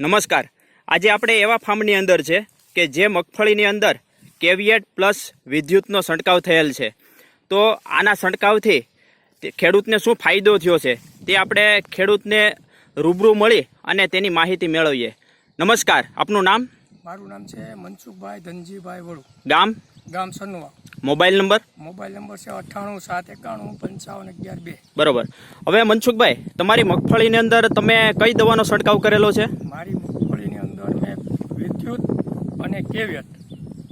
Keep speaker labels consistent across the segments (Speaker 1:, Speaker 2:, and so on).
Speaker 1: નમસ્કાર. આજે આપણે એવા ફાર્મની અંદર છે કે જે મગફળીની અંદર કેવિયેટ પ્લસ વિદ્યુતનો છંટકાવ થયેલ છે. તો આના છંટકાવથી ખેડૂતને શું ફાયદો થયો છે તે આપણે ખેડૂતને રૂબરૂ મળી અને તેની માહિતી મેળવીએ. નમસ્કાર. આપનું નામ?
Speaker 2: મારું નામ છે મનસુખભાઈ ધનજીભાઈ વડુ.
Speaker 1: ગામ?
Speaker 2: ગામ Sanuva.
Speaker 1: Mobile number?
Speaker 2: Mobile number છે અઠ્ઠાણું સાત એકાણું પંચાવન અગિયાર બે.
Speaker 1: બરોબર. હવે મનસુખભાઈ તમારી મગફળીની અંદર તમે કઈ દવાનો છંટકાવ કરેલો છે?
Speaker 2: મારી મગફળીની અંદર મેં વિદ્યુત અને કેવિયત.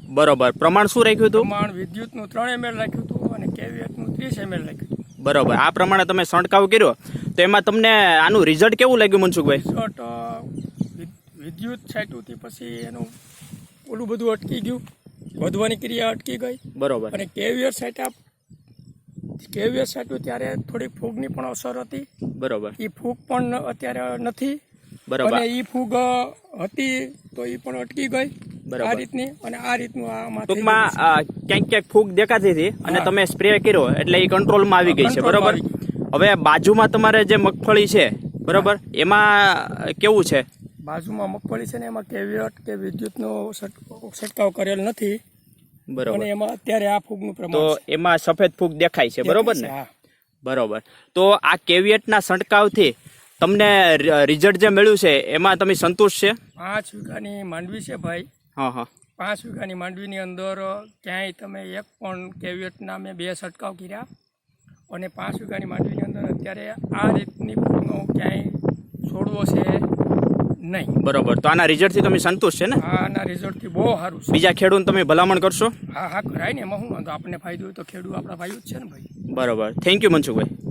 Speaker 1: બરોબર. પ્રમાણ શું રાખ્યું હતું?
Speaker 2: પ્રમાણ વિદ્યુતનું ત્રણ એમએલ રાખ્યું હતું અને કેવિયતનું ત્રીસ એમએલ રાખ્યું હતું.
Speaker 1: બરોબર. આ પ્રમાણે તમે છંટકાવ કર્યો. તો એમાં તમને આનું રિઝલ્ટ કેવું લાગ્યું મનસુખભાઈ?
Speaker 2: રિઝલ્ટ વિદ્યુત છાંટ્યુંથી પછી એનું ઓલું બધું અટકી ગયું. વધવાની ક્રિયા અટકી ગઈ.
Speaker 1: બરોબર.
Speaker 2: અને કેવિયર સેટઅપ કેવિયર છાંટ્યું ત્યારે થોડી ફૂગની પણ અસર હતી.
Speaker 1: બરોબર.
Speaker 2: એ ફૂગ પણ અત્યારે નથી.
Speaker 1: બરોબર.
Speaker 2: અને ઈ ફૂગ હતી તો એ પણ અટકી ગઈ.
Speaker 1: બરાબર.
Speaker 2: આ રીતની અને આ રીતનું આમાં
Speaker 1: ટૂંકમાં ક્યાંક ક્યાંક ફૂગ દેખાતી હતી અને તમે સ્પ્રે કર્યો એટલે એ કંટ્રોલમાં આવી ગઈ છે બરોબર? હવે બાજુમાં તમારે જે મગફળી છે બરોબર? એમાં કેવું છે.
Speaker 2: બાજુમાં મગફળી છે ને એમાં કેવિયટ કે વિદ્યુતનો છંટકાવ કરેલ નથી.
Speaker 1: બરોબર.
Speaker 2: અને એમાં અત્યારે આ ફૂગનું પ્રમાણ.
Speaker 1: એમાં સફેદ ફૂગ દેખાય છે બરોબર ને?
Speaker 2: હા.
Speaker 1: બરોબર. તો આ કેવિયટના છંટકાવથી તમને રિઝલ્ટ જે મળ્યું છે એમાં તમે સંતુષ્ટ છે?
Speaker 2: પાંચ વીઘાની માંડવી છે ભાઈ.
Speaker 1: હા હા.
Speaker 2: પાંચ વીઘાની માંડવીની અંદર ક્યાંય તમે એક પણ કેવિયટના મેં બે છંટકાવ કર્યા. અને પાંચ વીઘાની માંડવીની અંદર અત્યારે આ રીતની ફૂગનો ક્યાંય છોડવો છે નહીં.
Speaker 1: બરોબર. તો આના રિઝલ્ટથી તમે સંતુષ્ટ છે ને?
Speaker 2: આના રિઝલ્ટથી બહુ સારું છે.
Speaker 1: બીજા ખેડૂત તમે ભલામણ કરશો?
Speaker 2: હા હા કરાય ને એમાં શું વાંધો? આપણને ફાયદો હોય તો ખેડૂત આપણા ભાઈઓ જ છે ને ભાઈ.
Speaker 1: બરોબર. Thank you Mansukhbhai.